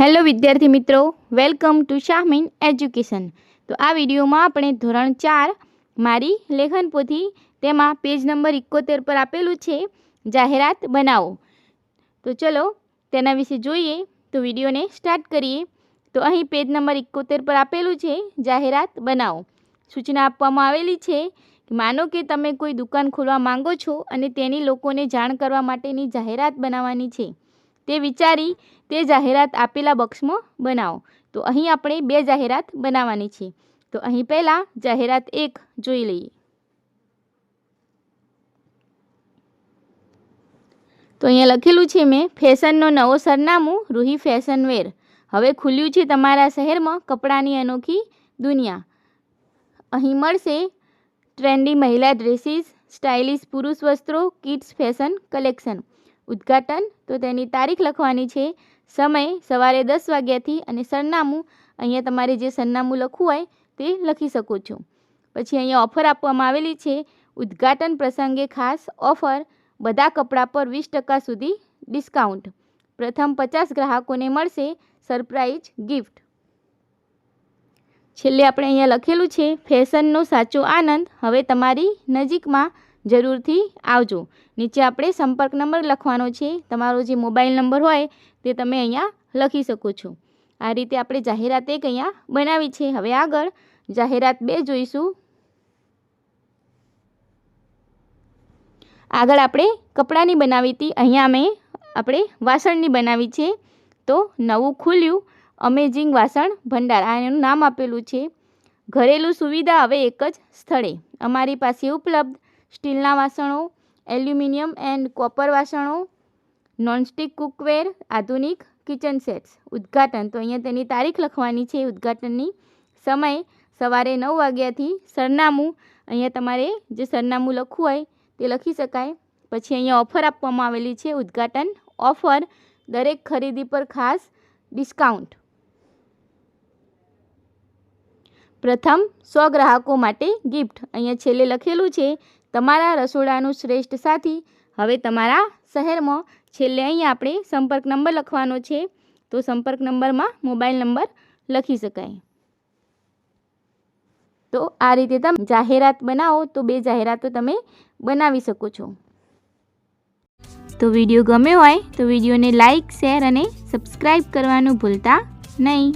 Hello વિદ્યાર્થી મિત્રો, welcome to Shahmeen education. તો આ વિડીયોમાં આપણે ધોરણ ચાર મારી લેખન પોથી, તેમાં પેજ નંબર એકોતેર પર આપેલું છે, જાહેરાત બનાવો. તો ચલો, તેના વિશે જોઈએ, તો વિડીયોને સ્ટાર્ટ કરીએ. તો અહીં પેજ નંબર એકોતેર પર આપેલું છે, જાહેરાત બનાવો. સૂચના આપવામાં આવેલી છે માનો કે તમે કોઈ દુકાન ખોલવા માંગો છો અને તેની લોકોને જાણ કરવા માટેની જાહેરાત બનાવવાની છે. તે વિચારી તે જાહેરાત આપેલા બોક્સમાં બનાવો. તો અહીં આપણે બે જાહેરાત બનાવવાની છે. તો અહીં પહેલાં જાહેરાત એક જોઈ લઈએ. તો અહીંયા લખેલું છે મેં ફેશનનો નવો સરનામું રૂહી ફેશન વેર. હવે ખુલ્યું છે તમારા શહેરમાં કપડાની અનોખી દુનિયા. અહીં મળશે ટ્રેન્ડી મહિલા ડ્રેસીસ, સ્ટાઇલિશ પુરુષ વસ્ત્રો, કિડ્સ ફેશન કલેક્શન. ઉદ્ઘાટન. તો તેની તારીખ લખવાની છે. સમય સવારે દસ વાગ્યાથી અને સરનામું, અહીંયા તમારે જે સરનામું લખવું હોય તે લખી શકો છો. પછી અહીંયા ઓફર આપવામાં આવેલી છે. ઉદ્ઘાટન પ્રસંગે ખાસ ઓફર, બધા કપડાં પર વીસ ટકા સુધી ડિસ્કાઉન્ટ. પ્રથમ પચાસ ગ્રાહકોને મળશે સરપ્રાઇઝ ગિફ્ટ. છેલ્લે આપણે અહીંયા લખેલું છે, ફેશનનો સાચો આનંદ. હવે તમારી નજીકમાં જરૂરથી આવજો. નીચે આપણે સંપર્ક નંબર લખવાનો છે. તમારો જે મોબાઈલ નંબર હોય તે તમે અહીંયા લખી શકો છો. આ રીતે આપણે જાહેરાત એક અહીંયા બનાવી છે. હવે આગળ જાહેરાત બે જોઈશું. આગળ આપણે કપડાની બનાવી હતી. અહીંયા મેં આપણે વાસણની બનાવી છે. તો નવું ખુલ્યું અમેઝિંગ વાસણ ભંડાર. આ એનું નામ આપેલું છે. ઘરેલું સુવિધા હવે એક જ સ્થળે. અમારી પાસે ઉપલબ્ધ સ્ટીલના વાસણો, એલ્યુમિનિયમ એન્ડ કોપર વાસણો, નોનસ્ટિક કુકવેર, આધુનિક કિચન સેટ્સ. ઉદ્ઘાટન. તો અહીંયા તેની તારીખ લખવાની છે. ઉદ્ઘાટનની સમય સવારે નવ વાગ્યાથી સરનામું, અહીંયા તમારે જે સરનામું લખવું હોય તે લખી શકાય. પછી અહીંયા ઓફર આપવામાં આવેલી છે. ઉદ્ઘાટન ઓફર દરેક ખરીદી પર ખાસ ડિસ્કાઉન્ટ. પ્રથમ સો ગ્રાહકો માટે ગિફ્ટ. અહીંયા છેલ્લે લખેલું છે તમારા રસોડાનું શ્રેષ્ઠ સાથી. હવે તમારા શહેરમાં છેલ્લે અહીંયા આપણે સંપર્ક નંબર લખવાનો છે. તો સંપર્ક નંબરમાં મોબાઈલ નંબર લખી શકાય. તો આ રીતે તમે જાહેરાત બનાવો, તો બે જાહેરાતો તમે બનાવી શકો છો. તો વીડિયો ગમ્યો હોય, તો વિડીયોને લાઈક, શેર અને સબસ્ક્રાઈબ કરવાનું ભૂલતા નહીં.